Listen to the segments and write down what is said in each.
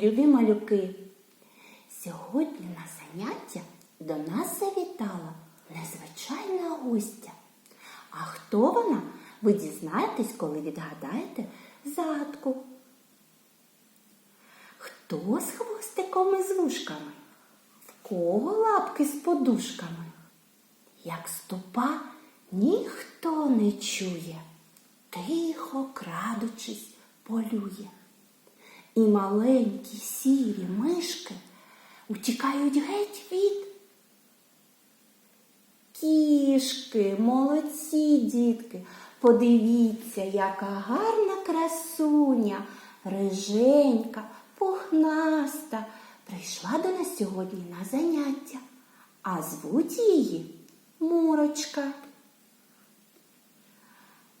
мої любі малюки! Сьогодні на заняття до нас завітала незвичайна гостя. А хто вона? Ви дізнаєтесь, коли відгадаєте загадку. Хто з хвостиком і з вушками? В кого лапки з подушками? Як ступа ніхто не чує, тихо крадучись полює. І маленькі сірі мишки утікають геть від кішки, молодці дітки. Подивіться, яка гарна красуня, риженька, пухнаста, прийшла до нас сьогодні на заняття, а звуть її Мурочка.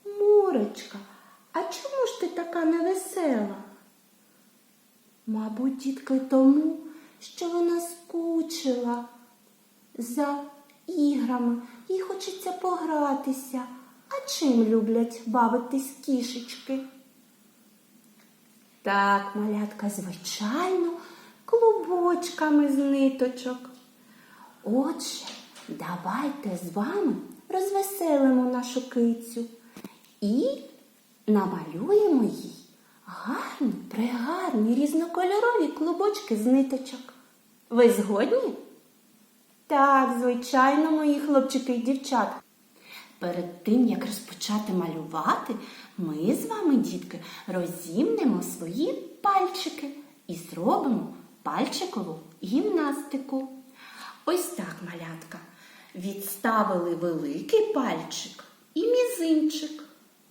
Мурочка, а чому ж ти така невесела? Мабуть, дітки, тому, що вона скучила за іграми, їй хочеться погратися. А чим люблять бавитись кішечки? Так, малятка, звичайно, клубочками з ниточок. Отже, давайте з вами розвеселимо нашу кицю і намалюємо їй гарні, пригарні, різнокольорові клубочки з ниточок. Ви згодні? Так, звичайно, мої хлопчики і дівчатка. Перед тим, як розпочати малювати, ми з вами, дітки, розімнемо свої пальчики і зробимо пальчикову гімнастику. Ось так, малятка. Відставили великий пальчик і мізинчик.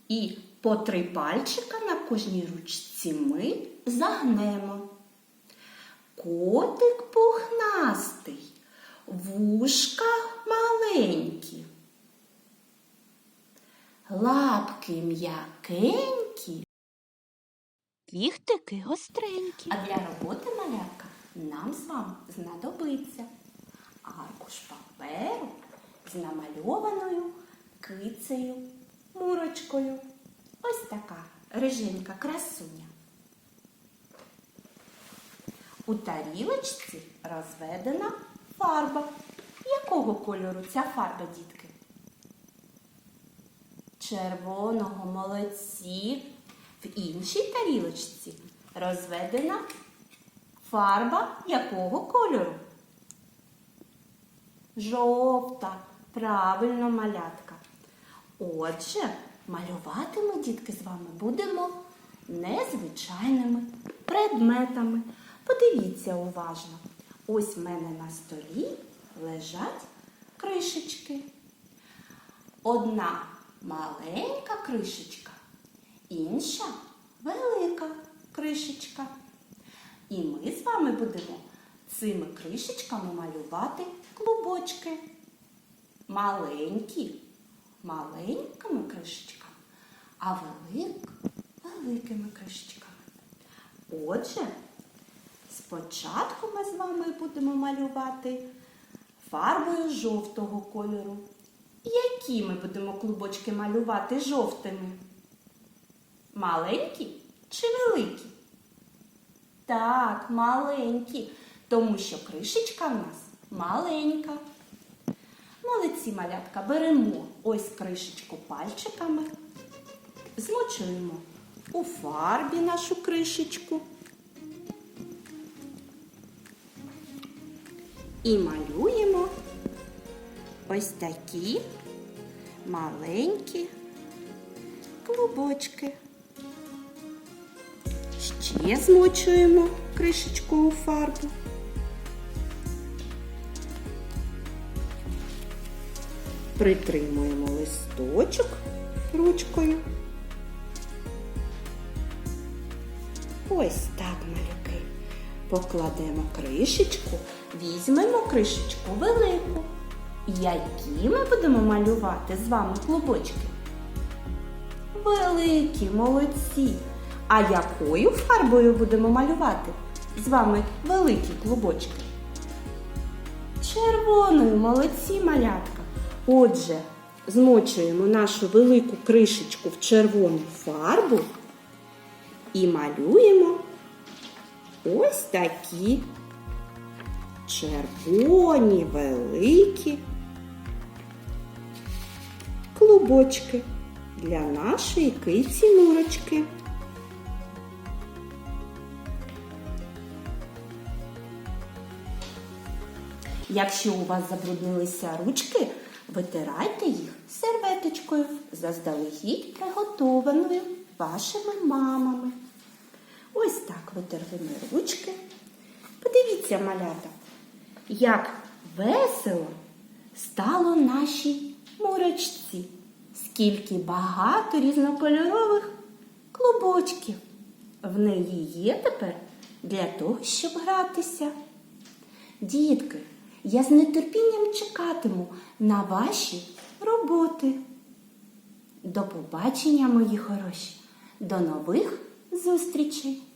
І по три пальчика на кожній ручці ми загнемо. Котик пухнастий, вушка маленькі. Лапки м'якенькі, кіхтики гостренькі. А для роботи малятка нам з вами знадобиться аркуш паперу з намальованою кицею, мурочкою. Ось така риженька красуня. У тарілочці розведена фарба. Якого кольору ця фарба, дітки? Червоного молодці. В іншій тарілочці розведена фарба якого кольору? Жовта. Правильно малятка. Отже, малювати ми, дітки, з вами будемо незвичайними предметами. Подивіться уважно. Ось в мене на столі лежать кришечки. Одна маленька кришечка, інша велика кришечка. І ми з вами будемо цими кришечками малювати клубочки. Маленькі маленькими кришечками, а велик великими кришечками. Отже, спочатку ми з вами будемо малювати фарбою жовтого кольору. Які ми будемо клубочки малювати жовтими? Маленькі чи великі? Так, маленькі, тому що кришечка в нас маленька. Молодці малятка, беремо ось кришечку пальчиками, змочуємо у фарбі нашу кришечку і малюємо ось такі маленькі клубочки. Ще змочуємо кришечку у фарбу. Притримуємо листочок ручкою. Ось так, малюки. Покладемо кришечку, візьмемо кришечку велику. Які ми будемо малювати з вами клубочки? Великі, молодці! А якою фарбою будемо малювати з вами великі клубочки? Червоною, молодці малятка. Отже, змочуємо нашу велику кришечку в червону фарбу і малюємо ось такі червоні великі клубочки для нашої киці Мурочки. Якщо у вас забруднилися ручки, витирайте їх серветочкою, заздалегідь приготованою вашими мамами. Ось так витерли ручки. Подивіться, малята, як весело стало нашій мурочці. Скільки багато різнокольорових клубочків. В неї є тепер для того, щоб гратися. Дітки, я з нетерпінням чекатиму на ваші роботи. До побачення, мої хороші. До нових зустрічей!